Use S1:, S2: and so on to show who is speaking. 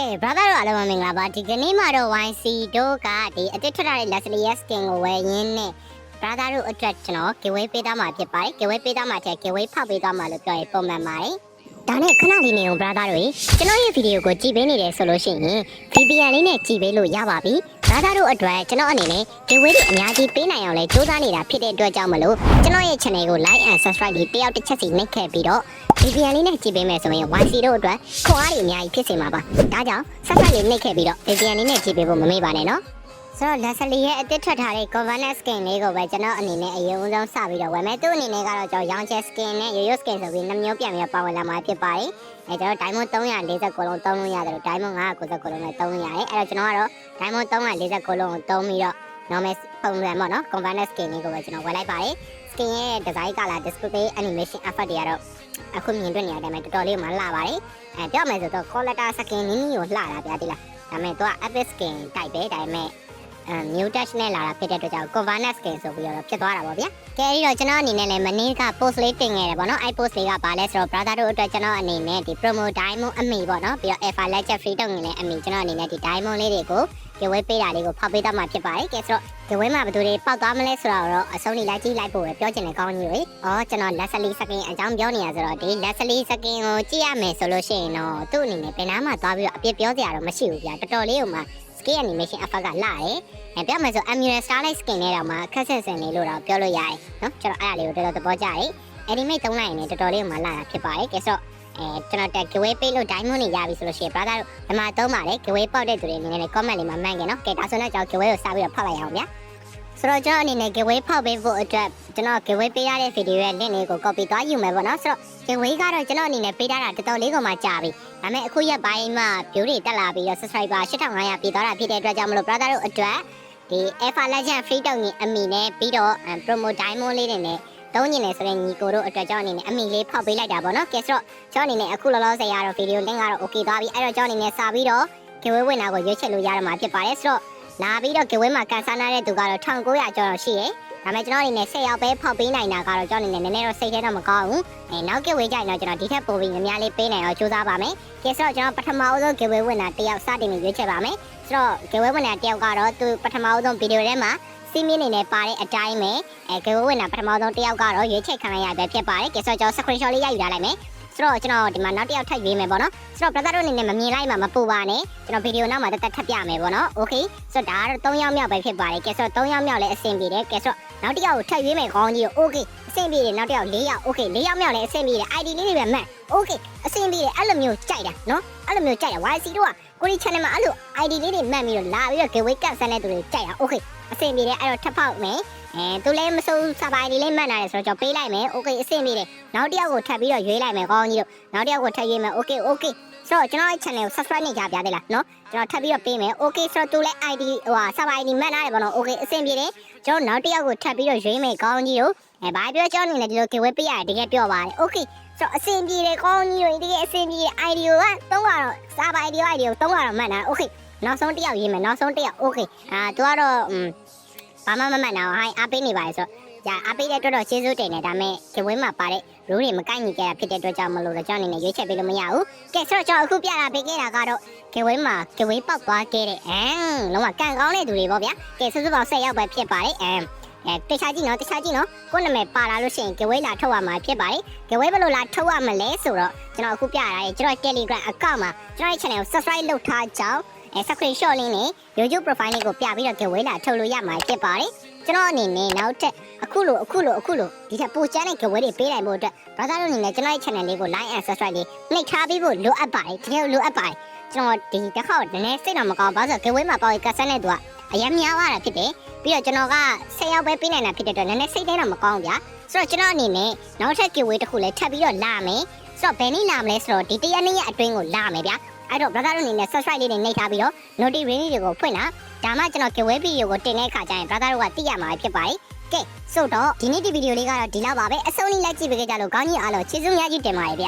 S1: ကဲ brother တို့အားလုံးပဲမင်္ဂလာပါဒီကနေ့မှာတော့ YC တို့ကဒီအတစ်ထွက်ထားတဲ့ Leslie S skin ကိုဝယ်ရင်းနဲ့ brother တို့အတွက်ကျွန်တော် giveaway ပေးသားမှာဖြစ်ပါတယ် giveaway ပေးသားမှာချက် giveaway ဖောက်ပေးသွားမှာလို့ပြောရင်ပုံမှန်ပါတယ်ဒါနဲ့ခဏလေးနေအောင် brother တို့ရေကျွန်တော်ရဲ့ဗီဒီယိုကိုကြည့်ပေးနေတယ်ဆိုလို့ရှိရင် VPN လေးနဲ့ကြည့်ပေးလို့ရပါပြီ brother တို့အတွက်ကျွန်တော်အနေနဲ့ giveaway တွေအများကြီးပေးနိုင်အောင်လဲစူးစမ်းနေတာဖြစ်တဲ့အတွက်ကြောင့်မလို့ကျွန်တော်ရဲ့ channel ကို like and subscribe လေးတယောက်တစ်ချက်စီနှိပ်ခဲ့ပြီးတော့ VPN လေးနဲ့ကြည့်ပေးမယ်ဆိုရင် YC တို့အတွက်ခွန်အားတွေအများကြီးဖြစ်စေမှာပါဒါကြောင့် subscribe လေးနှိပ်ခဲ့ပြီးတော့ VPN လေးနဲ့ကြည့်ပေးဖို့မမေ့ပါနဲ့နော် ဆိုတော့ Leslie ရဲ့အသစ်ထွက်ထားတဲ့ governance skin လေးကိုပဲကျွန်တော်အနေနဲ့အရင်ဦးဆုံးစပြီးတော့ဝယ်မယ်သူ့အနေနဲ့ကတော့ကျွန်တော်ရောင်ချဲ skin နဲ့ yo-yo skin ဆိုပြီးနှမျိုးပြန်ပြီးပါဝင်လာမှာဖြစ်ပါတယ်အဲကျွန်တော် diamond 349လုံးသုံးလို့ရတယ်လို့ diamond 999လုံးလည်းသုံးလို့ရတယ်အဲ့တော့ကျွန်တော်ကတော့ diamond 349လုံးကိုသုံးပြီးတော့ normal ပုံစံပေါ့နော် governance skin လေးကိုပဲကျွန်တော်ဝယ်လိုက်ပါတယ် skin ရဲ့ design color display animation effect တွေကတော့အခုမြင်တွေ့နေရတဲ့အတိုင်းပဲတော်တော်လေးမှလှပါတယ်အဲပြောမယ်ဆိုတော့ collector skin နင်းနီကိုလှတာဗျာဒီလားဒါပေမဲ့သူက epic skin တိုက်ပဲဒါပေမဲ့ အဲ new touch နဲ့လာတာဖြစ်တဲ့အတွက်ကြောင့် governance skin ဆိုပြီးတော့ဖြစ်သွားတာပေါ့ဗျာကဲအဲ့တော့ကျွန်တော်အနေနဲ့လည်းမနေ့က post လေးတင်ခဲ့တယ်ပေါ့နော်အဲ့ post လေးကဘာလဲဆိုတော့ brother တို့အတွက်ကျွန်တော်အနေနဲ့ဒီ promo diamond အမီပေါ့နော်ပြီးတော့ alpha legend free တုံးငင်လည်းအမီကျွန်တော်အနေနဲ့ဒီ diamond လေးတွေကို giveaway ပေးတာလေးကိုဖောက်ပေးတော့မှာဖြစ်ပါတယ်ကဲဆိုတော့ giveaway မှာဘယ်သူတွေပောက်သွားမလဲဆိုတာတော့အဆုံးထိလိုက်ကြည့်လိုက်ဖို့ပဲပြောချင်တဲ့ကောင်းကြီးတွေ။အော်ကျွန်တော် Leslie Skin အကြောင်းပြောနေရဆိုတော့ဒီ Leslie Skin ကိုကြည့်ရမယ်ဆိုလို့ရှိရင်တော့သူ့အနေနဲ့ဘယ်နားမှသွားပြီးတော့အပြစ်ပြောစရာတော့မရှိဘူးဗျာ။တော်တော်လေးဟိုမှာ skin animation effect ကလာတယ်။အဲပြောမယ်ဆို Emerald Starlight Skin နဲ့တော့မှခက်ဆင်ဆင်လေးလို့တော့ပြောလို့ရတယ်နော်။ကျွန်တော်အဲ့ဒါလေးကိုတော်တော်သဘောကျတယ်။ animate သုံးလိုက်ရင်လည်းတော်တော်လေးဟိုမှာလာတာဖြစ်ပါတယ်။ကဲဆိုတော့အဲကျွန်တော်တက် giveaway ပေးလို့ diamond တွေရပြီဆိုလို့ရှိရင် brother တို့ဒီမှာသုံးပါတယ် giveaway ပေါက်တဲ့သူတွေအနေနဲ့လည်း comment လေးမှာမှန်ကြနော်ကဲဒါဆိုတော့ကျွန်တော် giveaway ကိုစပြီးတော့ဖောက်လိုက်ရအောင်ဗျာ ဆိုတော့ကျွန်တော်အနေနဲ့ giveaway ဖောက်ပေးဖို့အတွက်ကျွန်တော် giveaway ပေးရတဲ့ video ရဲ့ link လေးကို copy သွားယူမယ်ပေါ့နော်ဆိုတော့ giveaway ကတော့ကျွန်တော်အနေနဲ့ပေးထားတာတော်တော်လေးကိုမှကြာပြီဒါပေမဲ့အခုရက်ပိုင်းမှာ view တွေတက်လာပြီးတော့ subscriber 8500ပြည်သွားတာဖြစ်တဲ့အတွက်ကြောင့်မလို့ brother တို့အတွက်ဒီ Alpha Legend Free တုံကြီးအမီနဲ့ပြီးတော့ promo diamond လေးတွေနဲ့သုံးညင်နေဆိုတဲ့ညီကိုတို့အတွက်ကျွန်တော်အနေနဲ့အမီလေးဖောက်ပေးလိုက်တာပေါ့နော်ကဲဆိုတော့ကျွန်တော်အနေနဲ့အခုလောလောဆယ်ရတော့ video link ကတော့ okay သွားပြီအဲ့တော့ကျွန်တော်အနေနဲ့စာပြီးတော့ giveaway ဝင်တာကိုရွေးချယ်လို့ရတော့မှာဖြစ်ပါတယ်ဆိုတော့ လာပြီးတော့ giveaway မှာကန်ဆာနာတဲ့သူကတော့1900ကျော်တော့ရှိရယ်ဒါပေမဲ့ကျွန်တော်အနေနဲ့10ရောက်ပဲဖောက်ပေးနိုင်တာကတော့ကျွန်တော်အနေနဲ့နည်းနည်းတော့စိတ်ထဲတော့မကောင်းဘူးအဲနောက် giveaway ကြရင်တော့ကျွန်တော်ဒီထက်ပိုပြီးများများလေးပေးနိုင်အောင်ကြိုးစားပါမယ်ကဲဆိုတော့ကျွန်တော်ပထမအဆုံး giveaway ဝင်တာတယောက်စတင်ပြီးရွေးချယ်ပါမယ်ဆိုတော့ giveaway ဝင်တာတယောက်ကတော့သူပထမအဆုံး video ထဲမှာစီးမင်းနေနဲ့ပါတဲ့အတိုင်းပဲအဲ giveaway ဝင်တာပထမဆုံးတယောက်ကတော့ရွေးချယ်ခံရရပဲဖြစ်ပါတယ်ကဲဆိုတော့ကျွန်တော် screenshot လေးရိုက်ယူထားလိုက်မယ် ဆိုတော့ကျွန်တော်ဒီမှာနောက်တစ်ယောက်ထပ်ရွေးမယ်ပေါ့နော်ဆိုတော့ brother တို့အနေနဲ့မမြင်လိုက်မှမပူပါနဲ့ကျွန်တော်ဗီဒီယိုနောက်မှာတက်တက်ထပ်ပြမယ်ပေါ့နော် okay ဆိုတော့ဒါကတော့3ယောက်မြောက်ပဲဖြစ်ပါတယ်ကဲဆိုတော့3ယောက်မြောက်လည်းအဆင်ပြေတယ်ကဲဆိုတော့နောက်တစ်ယောက်ကိုထပ်ရွေးမယ်ခေါင်းကြီးကို okay အဆင်ပြေတယ်နောက်တစ်ယောက်4ယောက် okay 4ယောက်မြောက်လည်းအဆင်ပြေတယ် ID လေးတွေပဲမှတ် okay အဆင်ပြေတယ်အဲ့လိုမျိုးကြိုက်တာနော်အဲ့လိုမျိုးကြိုက်တာ YC တို့ကကိုရီ channel မှာအဲ့လို ID လေးတွေမှတ်ပြီးတော့လာပြီးတော့ giveaway ကတ်ဆန်းတဲ့သူတွေကြိုက်တာ okay အဆင်ပြေတယ်အဲ့တော့ထပ်ဖောက်မယ်အဲသူလည်းမစိုးစပါဒီလေးမှတ်လာတယ်ဆိုတော့ကျွန်တော်ပေးလိုက်မယ် okay အဆင်ပြေတယ်နောက်တစ်ယောက်ကိုထပ်ပြီးတော့ရွေးလိုက်မယ်ခေါင်းကြီးတို့နောက်တစ်ယောက်ကိုထပ်ရွေးမယ် okay okay ဆိုတော့ကျွန်တော်ရဲ့ channel ကို subscribe နေကြပြသေးလားနော်ကျွန်တော်ထပ်ပြီးတော့ပေးမယ် okay ဆိုတော့သူလည်း ID ဟိုဟာ sub ID မှတ်လာတယ်ပေါ့နော် okay အဆင်ပြေတယ်ကျွန်တော်နောက်တစ်ယောက်ကိုထပ်ပြီးတော့ရွေးမယ်ခေါင်းကြီးတို့အဲဘာပြောကျွန်တော်အနေနဲ့ဒီလို giveaway ပေးရတယ်တကယ်ပြောပါတယ် okay ဆိုတော့အဆင်ပြေတယ်ခေါင်းကြီးတို့တကယ်အဆင်ပြေတယ် ID ကိုကသုံးကတော့ sub ID ID ကိုသုံးကတော့မှတ်တာ okay နောက်ဆုံးတစ်ယောက်ရေးမယ်နောက်ဆုံးတစ်ယောက် okay အာသူကတော့อืมဘာမှမမှတ်တော့ဟိုင်းအားပေးနေပါလေဆိုတော့ကြာအားပေးတဲ့အတွက်တော့ကျေးဇူးတင်တယ်ဒါပေမဲ့ giveaway မှာပါတဲ့ rule တွေမကိုက်ညီကြတာဖြစ်တဲ့အတွက်ကြောင့်မလို့တော့ကျွန်တော်အနေနဲ့ရွေးချယ်ပေးလို့မရဘူးကဲဆိုတော့ကျွန်တော်အခုပြတာပေးခဲ့တာကတော့ giveaway မှာ giveaway ပောက်သွားခဲ့တဲ့အမ်လုံးဝကန်ကောင်းတဲ့သူတွေပေါ့ဗျာကဲစုစုပေါင်း10ယောက်ပဲဖြစ်ပါတယ်အမ်အဲတခြားကြည့်နော်တခြားကြည့်နော်ကိုယ့်နာမည်ပါလာလို့ရှိရင် giveaway လာထုတ်ရမှာဖြစ်ပါတယ် giveaway ဘယ်လိုလာထုတ်ရမလဲဆိုတော့ကျွန်တော်အခုပြတာရဲ့ကျွန်တော် Telegram account မှာကျွန်တော်ရဲ့ channel ကို subscribe လုပ်ထားကြောင်းအဲ screenshot လေးနဲ့ YouTube profile လေးကိုပြပြီးတော့ giveaway လာထုတ်လို့ရမှာဖြစ်ပါတယ်ကျွန်တော်အနေနဲ့နောက်ထပ် အခုလိုအခုလိုအခုလိုဒီထက်ပိုချမ်းတဲ့ giveaway တွေပေးနိုင်ဖို့အတွက် brother တို့အနေနဲ့ကျွန်တော်ရဲ့ channel လေးကို like and subscribe လေးနှိပ်ထားပြီးဖို့လိုအပ်ပါတယ်တကယ်လိုအပ်ပါတယ်ကျွန်တော်ဒီတစ်ခေါက်နည်းနည်းစိတ်တော့မကောင်းဘာလို့ဆို giveaway မှာပေါ့ကတ်ဆန်းတဲ့သူကအရင်များသွားတာဖြစ်တယ်ပြီးတော့ကျွန်တော်က10ယောက်ပဲပေးနိုင်တာဖြစ်တဲ့အတွက်နည်းနည်းစိတ်ထဲတော့မကောင်းဗျာဆိုတော့ကျွန်တော်အနေနဲ့နောက်ထပ် giveaway တစ်ခုလည်းထပ်ပြီးတော့လာမယ်ဆိုတော့ဘယ်နည်းလာမလဲဆိုတော့ဒီတရက်နေ့ရက်အတွင်းကိုလာမယ်ဗျာအဲ့တော့ brother တို့အနေနဲ့ subscribe လေးတွေနှိပ်ထားပြီးတော့ notification တွေကိုဖွင့်တာဒါမှကျွန်တော် giveaway video ကိုတင်တဲ့အခါကျရင် brother တို့ကသိရမှာဖြစ်ပါတယ် ကဲဆိုတော့ဒီနေ့ဒီဗီဒီယိုလေးကတော့ဒီလောက်ပါပဲအဆုံးလေးလိုက်ကြည့်ပေးကြလို့ကောင်းကြီးအားလုံးကျေးဇူးများကြီးတင်ပါတယ်ဗျ